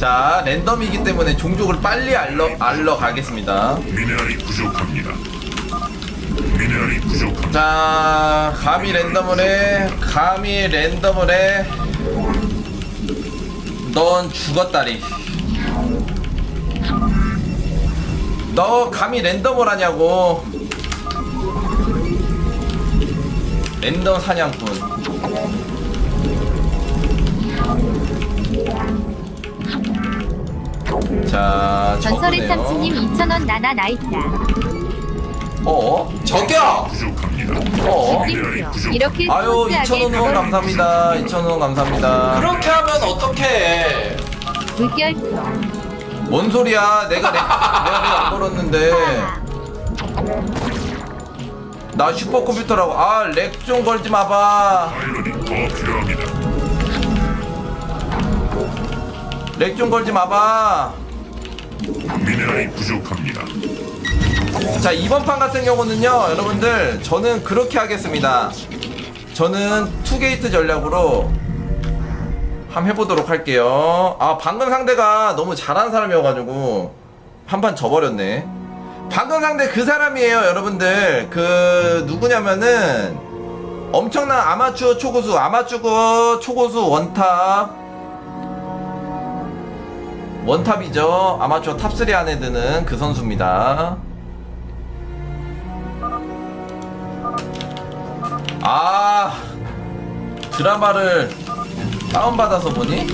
자 랜덤이기 때문에 종족을 빨리 알러 알러 가겠습니다. 미네랄이 부족합니다. 미네랄이 부족합니다. 자 감히 랜덤을 해 감히 랜덤을 해 넌 죽었다리 너 감히 랜덤을 하냐고 랜덤 사냥꾼 자 전설의 참치님 2,000원 나나 나 있다. 어? 저기요! 부족합니다. 어? 부족. 이렇게 아유 스무스하게 2,000원 후원 감사합니다 2,000원 감사합니다 그렇게 하면 어떡해 물결표. 뭔 소리야 내가 내, 내가 내가 안 걸었는데 나 슈퍼컴퓨터라고 아 렉 좀 걸지 마봐 아이론이 더 필요합니다. 렉 좀 걸지 마봐. 미네랄이 부족합니다. 자 이번 판 같은 경우는요 여러분들 저는 그렇게 하겠습니다. 저는 투게이트 전략으로 한번 해보도록 할게요. 아 방금 상대가 너무 잘하는 사람이어가지고 한 판 져버렸네. 방금 상대 그 사람이에요 여러분들. 그 누구냐면은 엄청난 아마추어 초고수 아마추어 초고수 원탑 원탑이죠 아마추어 탑3 안에 드는 그 선수입니다 아 드라마를 다운받아서 보니?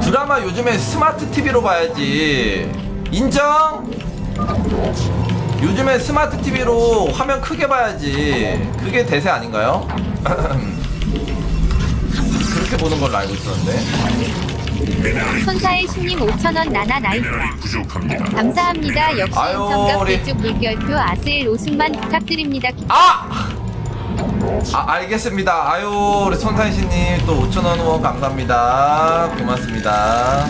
드라마 요즘에 스마트 TV로 봐야지 인정? 요즘에 스마트 TV로 화면 크게 봐야지 그게 대세 아닌가요? 그렇게 보는 걸로 알고 있었는데 손사의 신님 5,000원 나나 부족합니다. 감사합니다. 역시 아유, 인성갑 우리- 대쪽 물결표 아스엘 오승만 부탁드립니다. 아! 아 알겠습니다 아유 우리 손탄신님 또 5천 원 후원 감사합니다 고맙습니다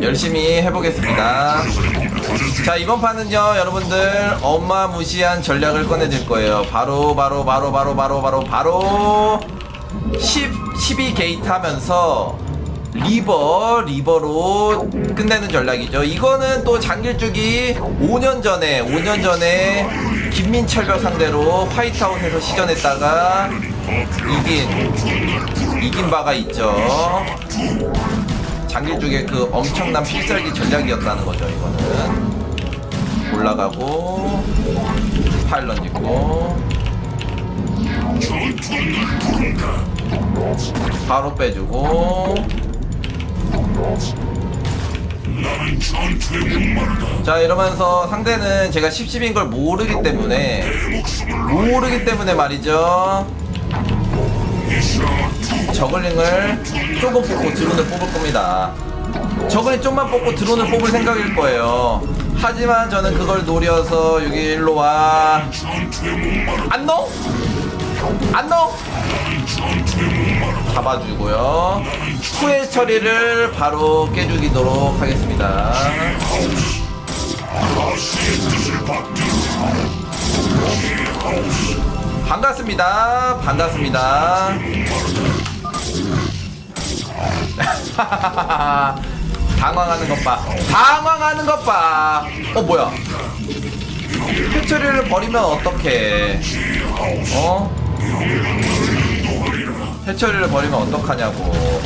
열심히 해보겠습니다. 자 이번 판은요 여러분들 어마무시한 전략을 꺼내줄 거예요. 바로 바로 바로 바로 바로 바로 바로 10, 12 게이트 하면서 리버 리버로 끝내는 전략이죠. 이거는 또 장길쭉이 5년 전에 5년 전에 김민철벽 상대로 화이트아웃에서 시전했다가 이긴 이긴 바가 있죠 장길쭉의 그 엄청난 필살기 전략이었다는 거죠 이거는. 올라가고 파일런 있고. 바로 빼주고. 자 이러면서 상대는 제가 10, 10인 걸 모르기 때문에 모르기 때문에 말이죠 저글링을 조금 뽑고 드론을 뽑을 겁니다. 저글링 좀만 뽑고 드론을 뽑을 생각일 거예요. 하지만 저는 그걸 노려서 여기 일로 와. 안 넣어? 안 넣어? 잡아주고요. 후회 처리를 바로 깨주기도록 하겠습니다 반갑습니다. 반갑습니다. 당황하는 것 봐. 당황하는 것 봐. 어 뭐야? 해처리를 버리면 어떡해? 어? 해처리를 버리면 어떡하냐고.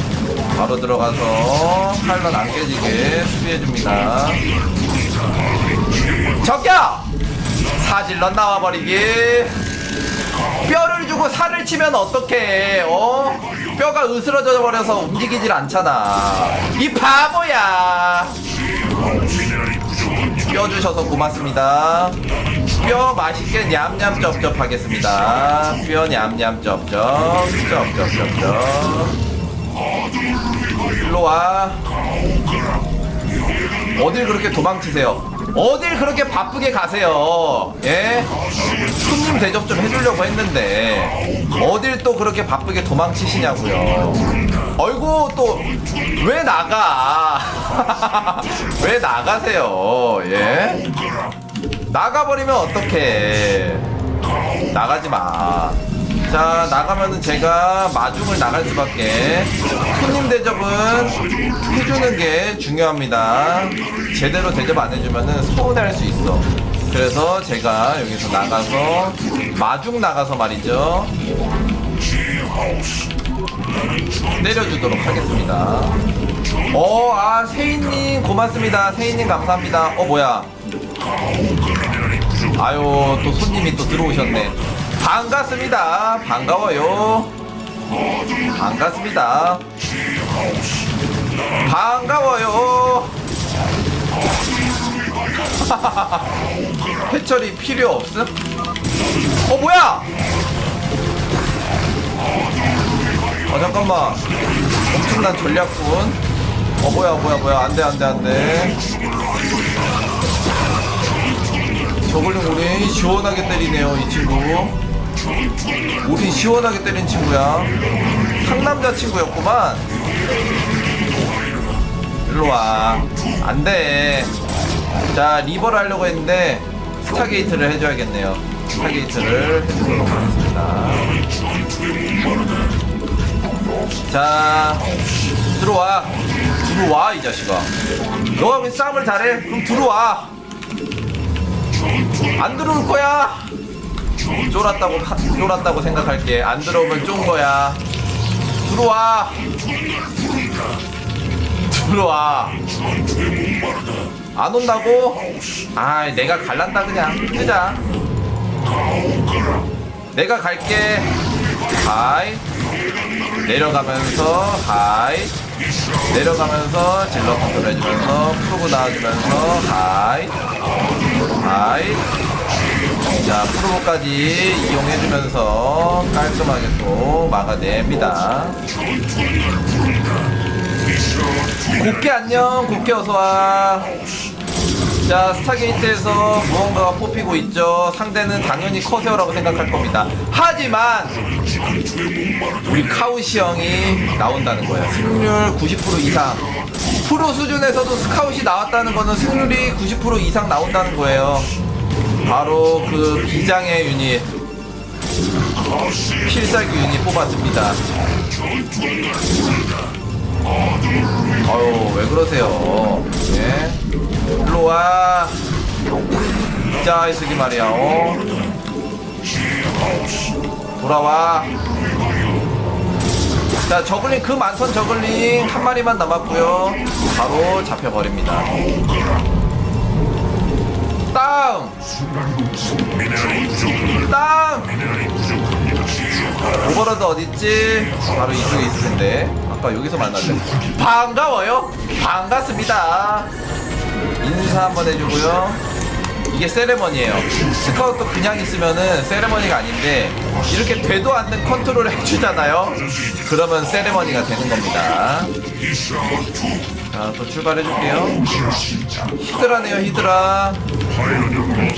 바로 들어가서 팔런 안 깨지게 수비해줍니다. 저기요! 사질러 나와버리기 뼈를 주고 살을 치면 어떡해 어? 뼈가 으스러져 버려서 움직이질 않잖아. 이 바보야. 뼈 주셔서 고맙습니다. 뼈 맛있게 냠냠 쩝쩝 하겠습니다. 뼈 냠냠 쩝쩝 쩝쩝 쩝쩝. 일로와. 어딜 그렇게 도망치세요 어딜 그렇게 바쁘게 가세요 예? 손님 대접 좀 해주려고 했는데 어딜 또 그렇게 바쁘게 도망치시냐고요 어이구 또왜 나가 왜 나가세요 예? 나가버리면 어떡해 나가지 마. 자, 나가면은 제가 마중을 나갈 수밖에. 손님 대접은 해주는 게 중요합니다. 제대로 대접 안 해주면은 서운해할 수 있어. 그래서 제가 여기서 나가서 마중 나가서 말이죠. 내려주도록 하겠습니다. 어, 아, 세인님 고맙습니다. 세인님 감사합니다. 어, 뭐야. 아유, 또 손님이 또 들어오셨네. 반갑습니다. 반가워요. 반갑습니다. 반가워요. 해철이 필요 없음? 어, 뭐야! 어, 잠깐만. 엄청난 전략군. 어, 뭐야, 뭐야, 뭐야. 안 돼, 안 돼, 안 돼. 저걸링 우린 시원하게 때리네요 이 친구 우린 시원하게 때린 친구야. 상남자 친구였구만. 일로와. 안돼. 자 리버를 하려고 했는데 스타게이트를 해줘야겠네요. 스타게이트를. 해주도록 하겠습니다. 자 들어와. 들어와 이 자식아. 너가 왜 싸움을 잘해? 그럼 들어와. 안 들어올 거야. 쫄았다고 하- 쫄았다고 생각할게. 안 들어오면 쫀 거야. 들어와. 들어와. 안 온다고? 아, 내가 갈란다 그냥. 뜨자. 내가 갈게. 하이. 내려가면서 하이. 내려가면서 질러 컨트롤 해주면서 프로브 나와주면서 하이. 하이. 자, 프로보까지 이용해주면서 깔끔하게 또 막아냅니다. 곱게 안녕, 곱게 어서와. 자, 스타게이트에서 무언가가 뽑히고 있죠. 상대는 당연히 커세어라고 생각할 겁니다. 하지만, 우리 카우시 형이 나온다는 거예요. 승률 90% 이상. 프로 수준에서도 스카웃이 나왔다는 거는 승률이 90% 이상 나온다는 거예요. 바로 그 비장의 유닛 필살기 유닛 뽑았습니다. 아유 왜 그러세요? 예? 일로 와. 자 이쓰기 말이야. 어? 돌아와. 자 저글링 그 많던 저글링 한 마리만 남았고요. 바로 잡혀버립니다. 미네랄이 부족합니다. 오버로드 어딨지? 바로 이쪽에 있을 텐데. 아까 여기서 만났네 반가워요. 반갑습니다. 인사 한번 해주고요. 이게 세레머니예요. 스카우트 그냥 있으면은 세레머니가 아닌데 이렇게 되도 않는 컨트롤을 해주잖아요. 그러면 세레머니가 되는 겁니다 자 또 출발해줄게요. 히드라네요 히드라.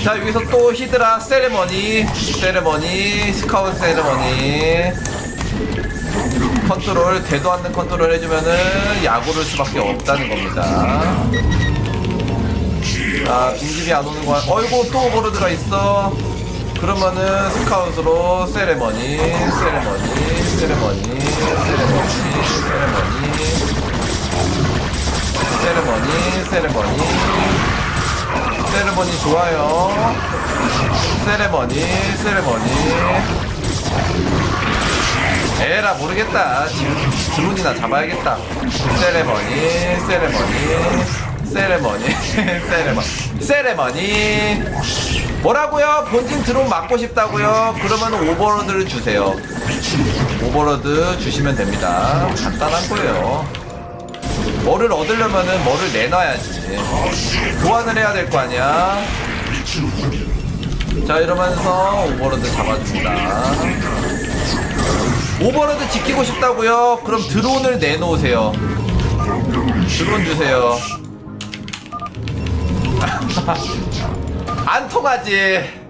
자 여기서 또 히드라 세레머니 세레머니 스카우트 세레머니. 컨트롤 되도 않는 컨트롤 해주면은 야구를 수밖에 없다는 겁니다. 자 빈집이 안 오는 거야 어이구 또 오버로드가 있어. 그러면은 스카웃으로 세레머니 세레머니 세레머니 세레머니 세레머니 세레머니 세레머니 세레머니 좋아요. 세레머니, 세레머니. 에라 모르겠다. 드론이나 잡아야겠다. 세레머니, 세레머니, 세레머니, 세레머니, 세레머니. 뭐라고요? 본진 드론 맞고 싶다고요? 그러면 오버로드를 주세요. 오버로드 주시면 됩니다. 간단한 거예요. 뭐를 얻으려면은 뭐를 내놔야지. 교환을 해야 될 거 아니야. 자 이러면서 오버로드 잡아줍니다. 오버로드 지키고 싶다고요? 그럼 드론을 내놓으세요. 드론 주세요. 안 통하지.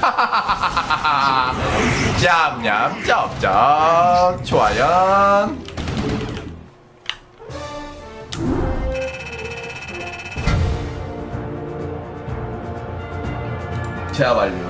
냠냠 쩝쩝 좋아요. tell I do.